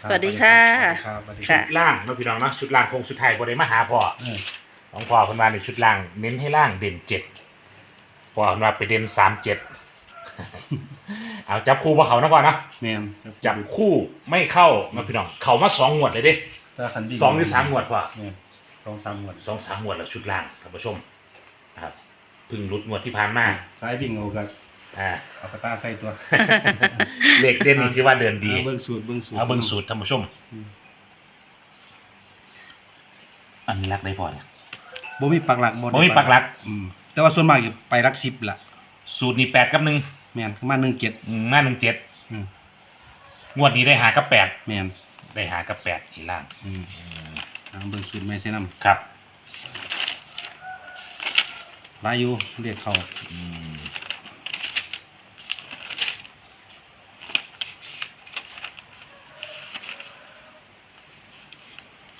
สวัสดีค่ะ ครับสวัสดีคค่ะรับล่างเนาะพี่น้องเนาะชุดล่างคงสุดท้ายบ่ได้มาหาพ่อเออของพ่อเพิ่นว่าในชุดล่างเน้นให้ล่างเด่นเจ็ดพ่อเพิ่นว่าไปเด่นสามเจ็ดเอาจับคู่บ่เขานะพ่อเนาะแม่นจับคู่ไม่เข้านะพี่น้อง เขามาสองงวดเลยเด้ถ้าคันวิ่สองหรือสามงวดพ่อเนี่ยสองสามงวดสองสามงวดแล้วชุดล่างท่านผู้ชมนะครับเพึ่งหลุดงวดที่ผ่านมา สายวิ่งเอากับ อ่า เอากระต้าใส่ตัวเลขเด่นนี่ถือว่าเดินดี เอาเบิ้งสูตรเบิ้งสูตร เอาเบิ่งสูตรท่านผู้ชม อืม อันนี้รักได้พอเนี่ยบ่มีปักหลักบ่มีปักหลัก อืมแต่ว่าส่วนมากอยู่ไปรักสิบละสูตรนี้แปดกับหนึ่งแม่นมาหนึ่งเจ็ดอืมมาหนึ่งเจ็ดอืมงวดนี้ได้หากับแปดแม่นได้หากับแปดอีล่างอืมเอาเบิ้งสูตรแม่ใส่น้ครับำลายอยู่เรียกเขาอืม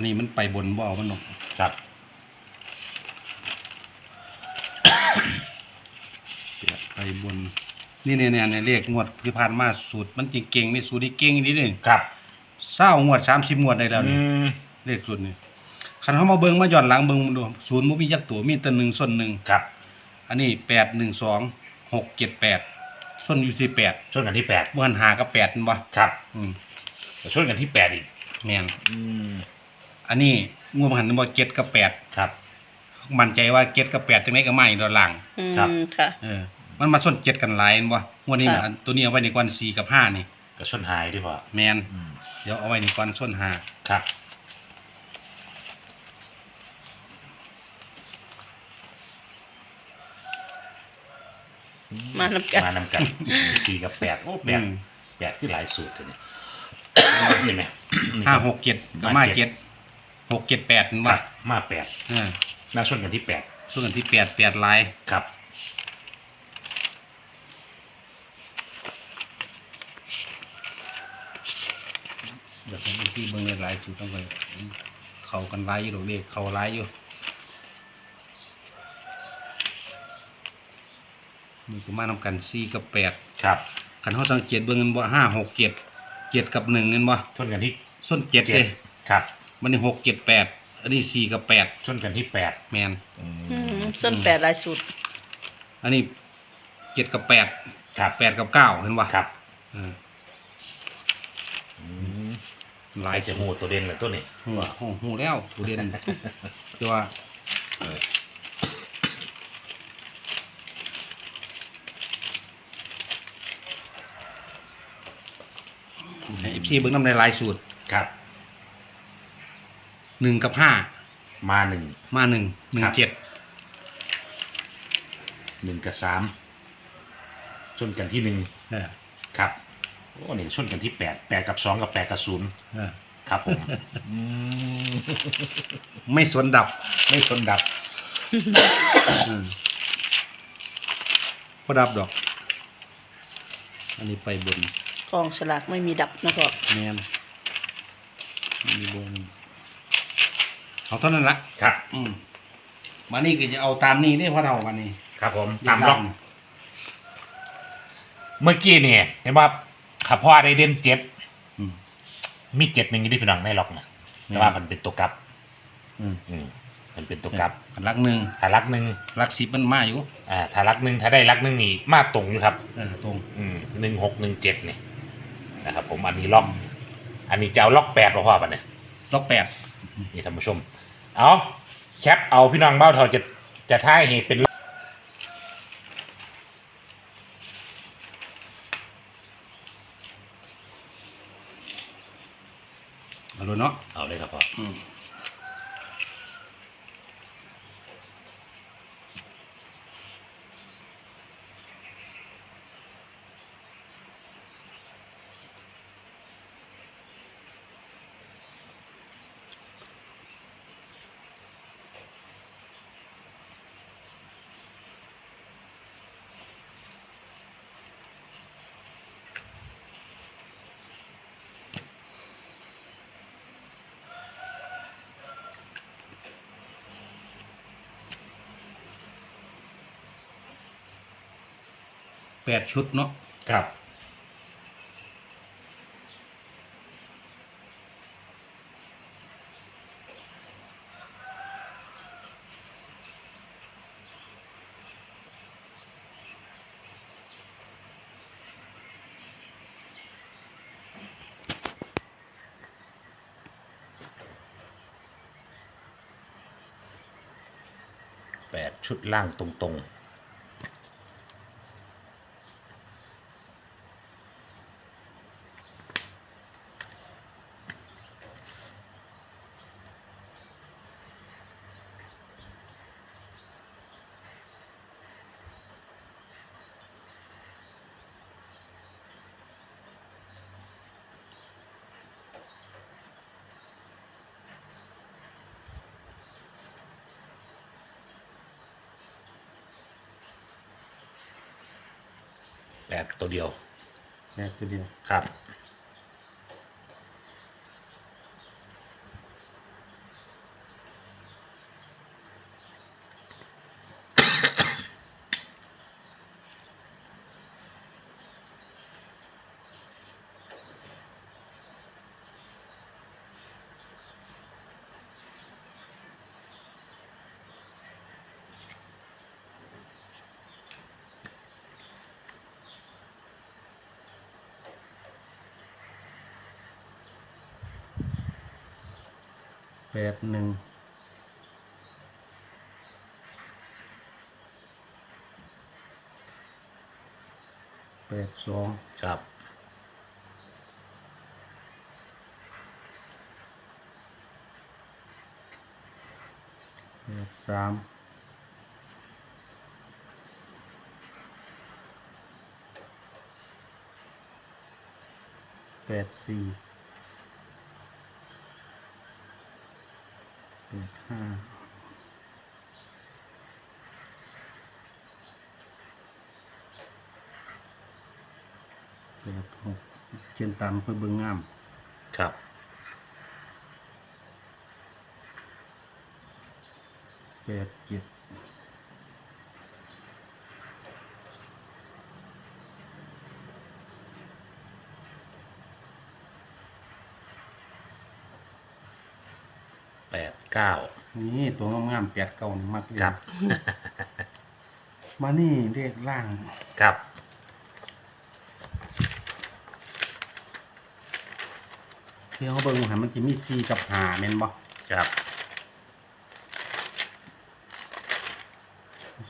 อันนี้มันไปบนบ่เอามันหนกครับไปบน นี่เนี่ยเนี่ยเนี่ยเรียกงวดที่ผ่านมาสูตรมันจริงเก่งไม่สูตรที่เก่งนี่นี่ครับเศร้างวดสามสิบงวดได้แล้วอืนี่มเลขศูนย์นี่คันเขามาเบิ่งมาย้อนหลังเบิ่งดูศูนย์บ่มียักษ์ตัวมีแต่หนึ่งส่วนหนึ่งครับอันนี้แปดหนึ่งสองหกเจ็ดแปดส่วนอยู่ที่แปดชนกันที่แปดบ่หันหากับแปดนั่นบ่ครับอืมแต่ชนกันที่แปดอีก แม่นอืม อันนี้งวดบ่หันบ่เจ็ดกับแปดครับ มั่นใจว่าเจ็ดกับแปดจังไดก็มาอีกดอนหลัง อืมครับ ค่ะ เออ มันมาส่วนเจ็ดกันหลายแม่นบ่งวดนี้ค่ะน่ะอันตัวนี้เอาไว้ในก่อนสี่กับห้านี่ ก็ชนหายด้วยพ่อแม่นอืมเดี๋ยวเอาไว้ในก่อนส่วนห้าครับมานำกัน มานำกันสี่กับแปดโอ้แปอืดมแปดคือหลายสูตรเลยเนี่ยนี่ไหมนี่ห้าครับหกเจ็ดก็มามาเจ็เจ็ดด หกเจ็ดแปดนั่นครัว่าบมาแปดเออน่าชนกันที่แปดส่วนอันที่แปดแปดลายครับเดี๋ยวผมที่เบิ่งในลายสูตรต้องไปเข้ากันลายอยู่ดอกเด็กเข้าลายอยู่นี่ก็มานำกันสี่กับแปดครับคันเขาสังเกตเบิ่งกันว่าห้าหกเจ็ดเจ็ดกับหนึ่งเงินบ่ชนกันที่ส้นเจ็ดเจ็เลดยครับ มันนี่หกเจ็ดแปดอันนี้สี่กับแปดชนกันที่แปดแมนอือืมมส้นแปดลายสุด อันนี้เจ็ดกับแปดครับแปดกับเก้าเห็นบ่ครับเอออืมหหลาลายยจะหูตัวเด่นเลยตัวนี้หัวหูหูแล้วถูเด่นแต่ว่าเออให้พี่เบิ่งน้ำในลายสูตร ครับ หนึ่งกับห้ามาหนึ่ง มาหนึ่งหนึ่คงรับ เจ็ดหนึ่งกับสามชนกันที่หนึ่งเออครับโอ้นี่ชนกันที่แปดแปดกับสองกับแปดกับศูนย์เออครับผมอืมไม่สวนดับไม่สนดับอืมพอดับดอก อันนี้ไปบนกองฉลากไม่มีดับนะพ่อแมนมีบน เอาเท่านั้นละครับ อืมมานี่ก็จะเอาตามนี้ได้พอเราวันนี้ครับผมตามล็อกเมื่อกี้เนี่ยเห็นว่าขับพ่อได้เด่นเจ็ดอืมมีเจ็ดหนึ่งอยู่ที่พี่น้องในล็อกนะแต่ว่ามันเป็นตัวกลับ อืมอืมมันเป็นตัวกลับอันลักหนึ่งถ้ารักหนึ่งลักสิบมันมาอยู่ อ่าถ้ารักหนึ่งถ้าได้รักหนึ่งนี่มาตรงอยู่ครับเออตรง อืมหนึ่งหกหนึ่งเจ็ดเนี่ยนะครับผมอันนี้ล็อก อันนี้จะเอาล็อกแปดมาพ่อปะเนี่ยล็อกแปด นี่ท่านผู้ชม เอาแคปเอาพี่น้องเบ้าเท่าจะจะท่ายเหตุเป็น แปดชุดเนาะครับ แปดชุดล่างตรงๆ แปดตัวเดียวแค่ตัวเดียวครับ แปดหนึ่งแปดสองครับแปดสามแปดสี่ แปดห้าแปดหกเช่นตามเพื่อเบิ่งงามครับ แปดเจ็ด เก้านี่ตัวงามๆแปดเก้านี่มักเลยครับ มานี่เรียกล่างครับ ที่เขาเบิ่งหันมันจะมีซีกับหาแม่นบ่ครับ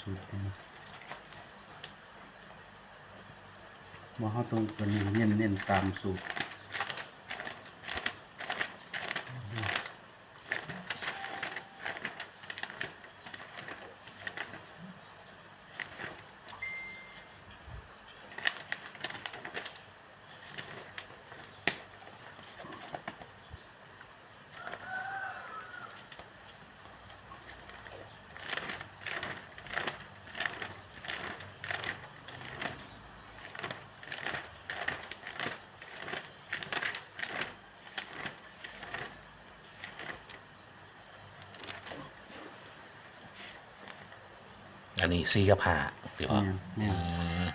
สูตรนี้มาเขาตรงตัวนี้เน้นเน้นๆตามสูตร อันนี้ซีกับหาพี่พ่อเนี่ยเนี่ยอืม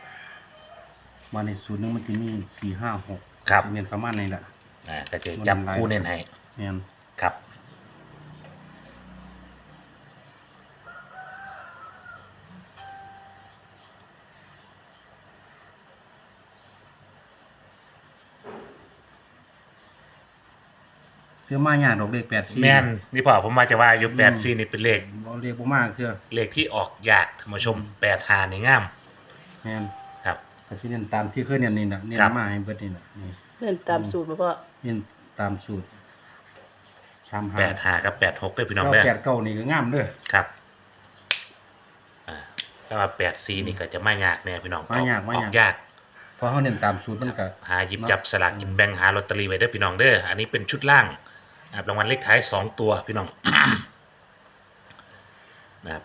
มาในสูตรหนึงมันจะมีสี่ห้าหกครับสิเน้นประมาณนี้แหละ อ่าก็จะจับคู่เน้นให้เนี่ยครับ เสื้อมาหยาดอกเลขแปดสี่ แม่นนี่พ่อผมมาจะว่าอยู่แปดซีนี่เป็นเลข เราเรียกบ่มากคือเลขที่ออกยากท่านผู้ชมแปดหานี่งามแม่นครับ ก็สิเน้นตามที่เคยเน้นนี่น่ะเน้นครับ มาให้เบิดนี่น่ะนี่เล่นตามสูตรมาพ่อเน้นตามสูตรสามหาแปดหากับแปดหกด้วยพี่น้องก็เด้อแปดเก้านี่ก็งามเด้อครับอ่าแต่ว่าแปดซีนี่ก็จะไม่ยากแน่พี่น้องไม่ยากไม่ออยากกยาก เพราะเขาเน้นตามสูตรมันก็ หาหยิบจับสลากกินแบ่งหาลอตเตอรี่ไว้เด้อพี่น้องเด้อ อันนี้เป็นชุดล่างนะครับรางวัลเลขท้ายสองตัวพี่น้อง นะครับ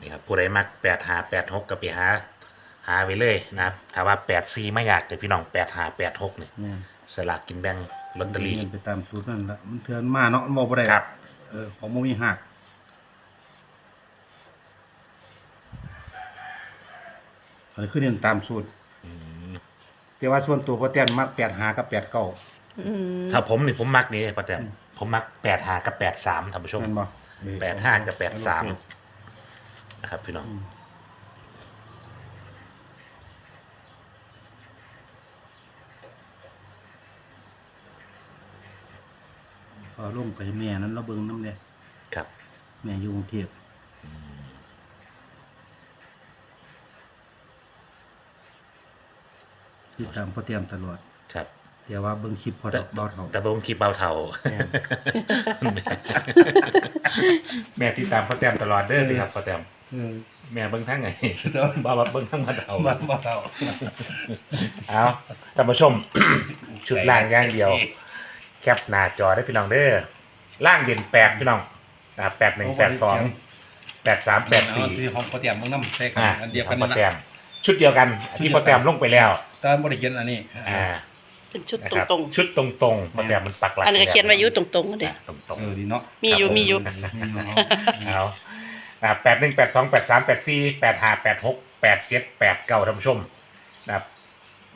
นี่ครับผู้ใดมักแปดหาแปดหกก็ไปหาหาไว้เลยนะครับถ้าว่าแปดซีไม่อยากเดี๋ยวพี่น้องแปดหาแปดหกนี่เนี่ยสลากกินแบ่งลอตเตอรี่เน้นไปตามสูตรนั่นละมันเทือนมาเนาะมันบ่บ่ได้ครับ เออของบ่มีหักอันนี้คือเน้นตามสูตรอืมแต่ว่าส่วนตัวพ่อแต้นมักแปดหากับแปดเก้า อืมถ้าผมนี่ผมมักนี่ป้าแต้มผมมักแปดหากับแปดสามท่านผู้ชม แม่นบ่เออ แปดห้ากับแปดสามนะครับ พี่น้อง พอร่มไปแม่นั้นเราเบิ่งน้ำเลยครับ แม่อยู่กรุงเทพที่ตามพอเตรียมตลอด ครับ แต่ว่าเบิ่งคลิปพอดอกเบาเท่าแต่เบิ่งคลิปเบาเท่าแม่ที่ตามพ่อแต้มตลอดเด้อสิครับพ่อแต้มเออแม่เบิ่งทั้งไงเดี๋ยวบ่ว่าเบิ่งทั้งมาเท่าบ้านบ่เท่าเอาท่านผู้ชม ชุดล่างอย่างเดียว แคปหน้าจอได้พี่น้องเด้อล่างเด่นแปดพี่น้องนะครับแปดหนึ่งแปดสองแปดสามแปดสี่ที่ของพ่อเตรียมเบิ่งนำใส่กันอ่าอันเดียวกันพ่อนั่นแต้นะมชุดเดียวกันที่พ่อแต้มลงไปแล้ว ตอนบ่ได้เขียนอันนี้ อ่า เป็นชุดนะตครับรงชุดตรงๆพ่อแต้มมันปักหลักๆ อันนี้ก็เขียนไว้อยู่ตรงๆนั่นเด้อ่าตรงเออดีเนาะมีอยู่มีอยู่ๆเอาอ่าแปดหนึ่งแปดสองแปดสามแปดสี่แปดห้าแปดหกแปดเจ็ดแปดเก้าท่านผู้ชมนะครับ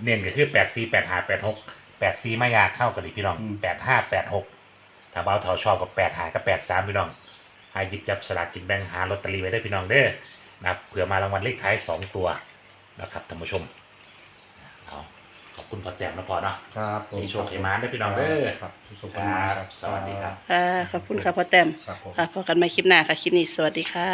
เน้นก็คือแปดสี่แปดห้าแปดหกแปดสี่ไม่ยากเข้ากันอีกพี่น้องแปดห้าแปดหกถ้าเบาเท่าชอบกับแปดหากับแปดสามพี่น้องหาหยิบจับสลากกินแบ่งหาลอตเตอรี่ไว้ได้พี่น้องเด้อนะครับเผื่อมารางวัลเลขท้ายสองตัวนะครับท่านผู้ชมเอา ขอบคุณพอแต้มนะพอเนาะครับผมมีโชคให้มาได้พี่น้องเด้อ ครับโชคคให้มารับสวัสดีครับ อ่าขอบคุณค่ะพ่อแต้มครับผม ค่ะพบกันใหม่คลิปหน้าค่ะ คลิปนี้สวัสดีค่ะ